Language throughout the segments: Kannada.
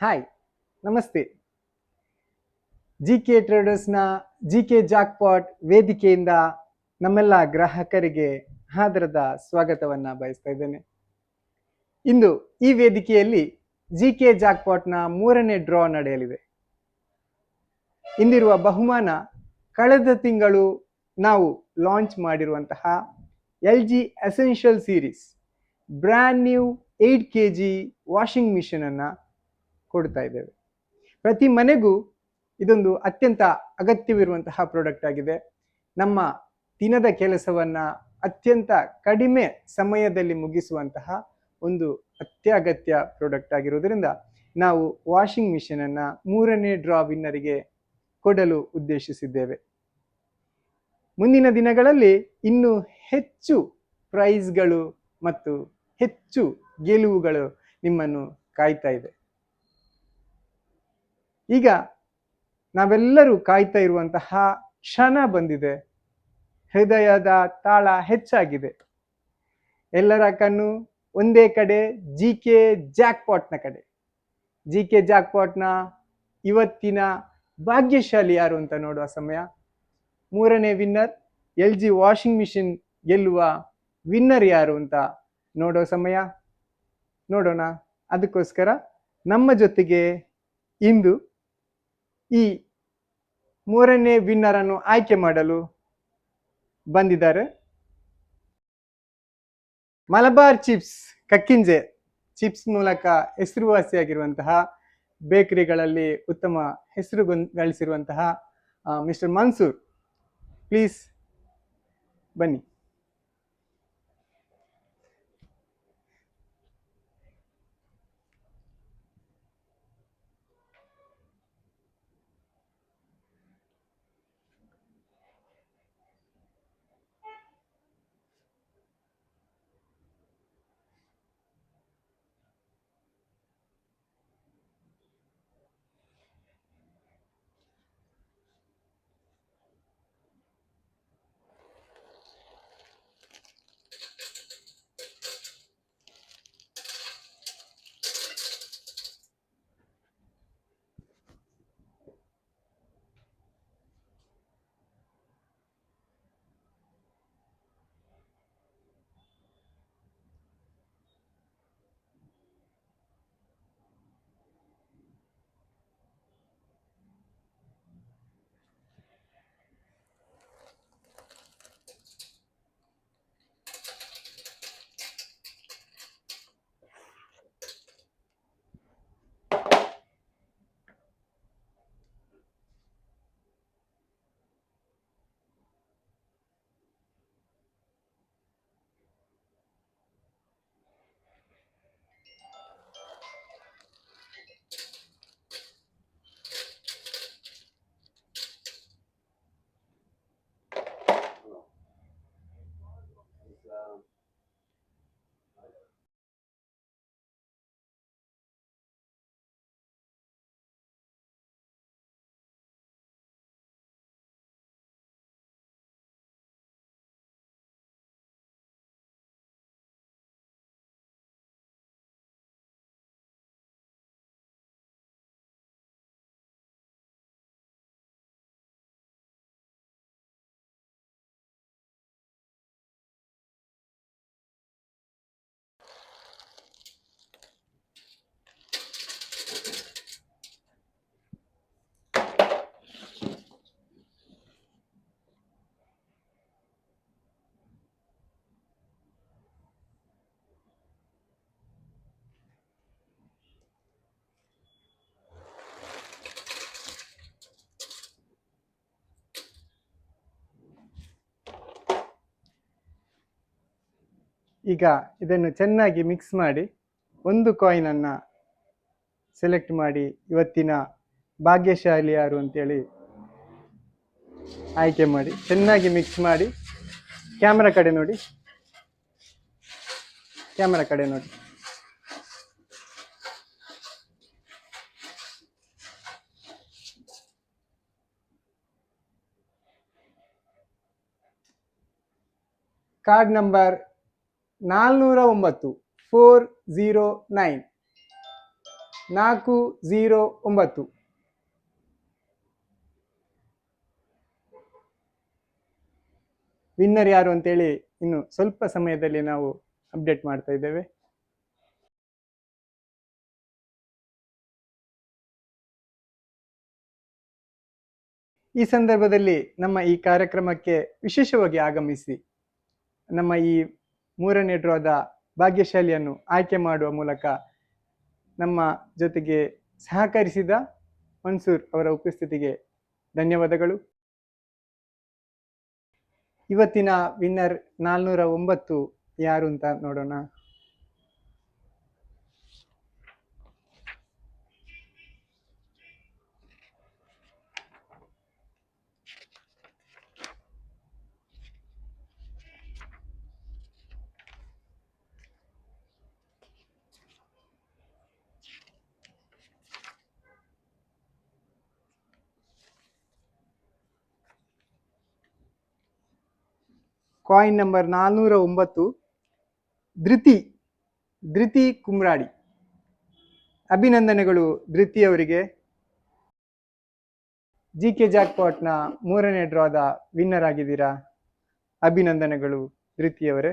ಹಾಯ್, ನಮಸ್ತೆ. ಜಿ ಕೆ ಟ್ರೇಡರ್ಸ್ನ ಜಿ ಕೆ ಜಾಕ್ಪಾಟ್ ವೇದಿಕೆಯಿಂದ ನಮ್ಮೆಲ್ಲ ಗ್ರಾಹಕರಿಗೆ ಆದರದ ಸ್ವಾಗತವನ್ನು ಬಯಸ್ತಾ ಇದ್ದೇನೆ. ಇಂದು ಈ ವೇದಿಕೆಯಲ್ಲಿ ಜಿ ಕೆ ಜಾಕ್ಪಾಟ್ನ ಮೂರನೇ ಡ್ರಾ ನಡೆಯಲಿದೆ. ಇಂದಿರುವ ಬಹುಮಾನ ಕಳೆದ ತಿಂಗಳು ನಾವು ಲಾಂಚ್ ಮಾಡಿರುವಂತಹ L G essential series brand new eight K G washing ಮಿಷಿನನ್ನು ಕೊಡ್ತಾ ಇದ್ದೇವೆ. ಪ್ರತಿ ಮನೆಗೂ ಇದೊಂದು ಅತ್ಯಂತ ಅಗತ್ಯವಿರುವಂತಹ ಪ್ರಾಡಕ್ಟ್ ಆಗಿದೆ. ನಮ್ಮ ದಿನದ ಕೆಲಸವನ್ನು ಅತ್ಯಂತ ಕಡಿಮೆ ಸಮಯದಲ್ಲಿ ಮುಗಿಸುವಂತಹ ಒಂದು ಅತ್ಯಗತ್ಯ ಪ್ರಾಡಕ್ಟ್ ಆಗಿರುವುದರಿಂದ ನಾವು ವಾಷಿಂಗ್ ಮಿಷಿನನ್ನು ಮೂರನೇ ಡ್ರಾ ವಿನ್ನರಿಗೆ ಕೊಡಲು ಉದ್ದೇಶಿಸಿದ್ದೇವೆ. ಮುಂದಿನ ದಿನಗಳಲ್ಲಿ ಇನ್ನೂ ಹೆಚ್ಚು ಪ್ರೈಸ್ಗಳು ಮತ್ತು ಹೆಚ್ಚು ಗೆಲುವುಗಳು ನಿಮ್ಮನ್ನು ಕಾಯ್ತಾ ಇದೆ. ಈಗ ನಾವೆಲ್ಲರೂ ಕಾಯ್ತಾ ಇರುವಂತಹ ಕ್ಷಣ ಬಂದಿದೆ. ಹೃದಯದ ತಾಳ ಹೆಚ್ಚಾಗಿದೆ. ಎಲ್ಲರ ಕಣ್ಣು ಒಂದೇ ಕಡೆ, ಜಿ ಕೆ ಜಾಕ್ಪಾಟ್ನ ಕಡೆ. ಜಿ ಕೆ ಜಾಕ್ಪಾಟ್ನ ಇವತ್ತಿನ ಭಾಗ್ಯಶಾಲಿ ಯಾರು ಅಂತ ನೋಡುವ ಸಮಯ. ಮೂರನೇ winner, L G washing machine ಗೆಲ್ಲುವ ವಿನ್ನರ್ ಯಾರು ಅಂತ ನೋಡೋ ಸಮಯ. ನೋಡೋಣ. ಅದಕ್ಕೋಸ್ಕರ ನಮ್ಮ ಜೊತೆಗೆ ಇಂದು ಈ ಮೂರನೇ ವಿನ್ನರ್ ಅನ್ನು ಆಯ್ಕೆ ಮಾಡಲು ಬಂದಿದ್ದಾರೆ. ಮಲಬಾರ್ ಚಿಪ್ಸ್, ಕಕ್ಕಿಂಜೆ ಚಿಪ್ಸ್ ಮೂಲಕ ಹೆಸರುವಾಸಿಯಾಗಿರುವಂತಹ ಬೇಕರಿಗಳಲ್ಲಿ ಉತ್ತಮ ಹೆಸರು ಗಳಿಸಿರುವಂತಹ ಮಿಸ್ಟರ್ ಮನ್ಸೂರ್, ಪ್ಲೀಸ್ ಬನ್ನಿ. ಈಗ ಇದನ್ನು ಚೆನ್ನಾಗಿ ಮಿಕ್ಸ್ ಮಾಡಿ ಒಂದು ಕಾಯಿನನ್ನು ಸೆಲೆಕ್ಟ್ ಮಾಡಿ ಇವತ್ತಿನ ಭಾಗ್ಯಶಾಲಿ ಯಾರು ಅಂತೇಳಿ ಆಯ್ಕೆ ಮಾಡಿ, ಚೆನ್ನಾಗಿ ಮಿಕ್ಸ್ ಮಾಡಿ ಕ್ಯಾಮ್ರಾ ಕಡೆ ನೋಡಿ ಕ್ಯಾಮ್ರಾ ಕಡೆ ನೋಡಿ. ಕಾರ್ಡ್ ನಂಬರ್ ನಾಲ್ನೂರ ಒಂಬತ್ತು ಫೋರ್ ಝೀರೋ ನೈನ್. ನಾಲ್ಕು ಝೀರೋ ಒಂಬತ್ತು. ವಿನ್ನರ್ ಯಾರು ಅಂತೇಳಿ ಇನ್ನು ಸ್ವಲ್ಪ ಸಮಯದಲ್ಲಿ ನಾವು ಅಪ್ಡೇಟ್ ಮಾಡ್ತಾ ಇದ್ದೇವೆ. ಈ ಸಂದರ್ಭದಲ್ಲಿ ನಮ್ಮ ಈ ಕಾರ್ಯಕ್ರಮಕ್ಕೆ ವಿಶೇಷವಾಗಿ ಆಗಮಿಸಿ ನಮ್ಮ ಈ ಮೂರನೇ ಡ್ರಾದ ಭಾಗ್ಯಶಾಲಿಯನ್ನು ಆಯ್ಕೆ ಮಾಡುವ ಮೂಲಕ ನಮ್ಮ ಜೊತೆಗೆ ಸಹಕರಿಸಿದ ಮನ್ಸೂರ್ ಅವರ ಉಪಸ್ಥಿತಿಗೆ ಧನ್ಯವಾದಗಳು. ಇವತ್ತಿನ ವಿನ್ನರ್ ನಾಲ್ನೂರ ಒಂಬತ್ತು ಯಾರು ಅಂತ ನೋಡೋಣ. ಕಾಯಿನ್ ನಂಬರ್ ನಾಲ್ನೂರ ಒಂಬತ್ತು ಧೃತಿ ಧೃತಿ ಕುಮ್ರಾಡಿ. ಅಭಿನಂದನೆಗಳು ಧೃತಿ ಅವರಿಗೆ. ಜಿ ಕೆ ಜಾಕ್ಪಾಟ್ನ ಮೂರನೇ ಡ್ರಾದ ವಿನ್ನರ್ ಆಗಿದ್ದೀರಾ? ಅಭಿನಂದನೆಗಳು ಧೃತಿಯವರೇ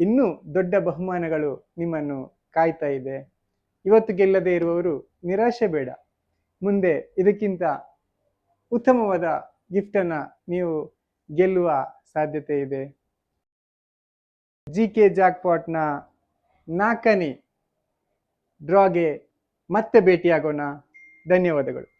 ಇನ್ನೂ ದೊಡ್ಡ ಬಹುಮಾನಗಳು ನಿಮ್ಮನ್ನು ಕಾಯ್ತಾ ಇದೆ. ಇವತ್ತು ಗೆಲ್ಲದೆ ಇರುವವರು ನಿರಾಶೆ ಬೇಡ. ಮುಂದೆ ಇದಕ್ಕಿಂತ ಉತ್ತಮವಾದ ಗಿಫ್ಟನ್ನು ನೀವು ಗೆಲ್ಲುವ ಸಾಧ್ಯತೆ ಇದೆ. ಜಿ ಕೆ ಜಾಕ್ಪಾಟ್ನ ನಾಲ್ಕನೇ ಡ್ರಾಗೆ ಮತ್ತೆ ಭೇಟಿಯಾಗೋಣ. ಧನ್ಯವಾದಗಳು.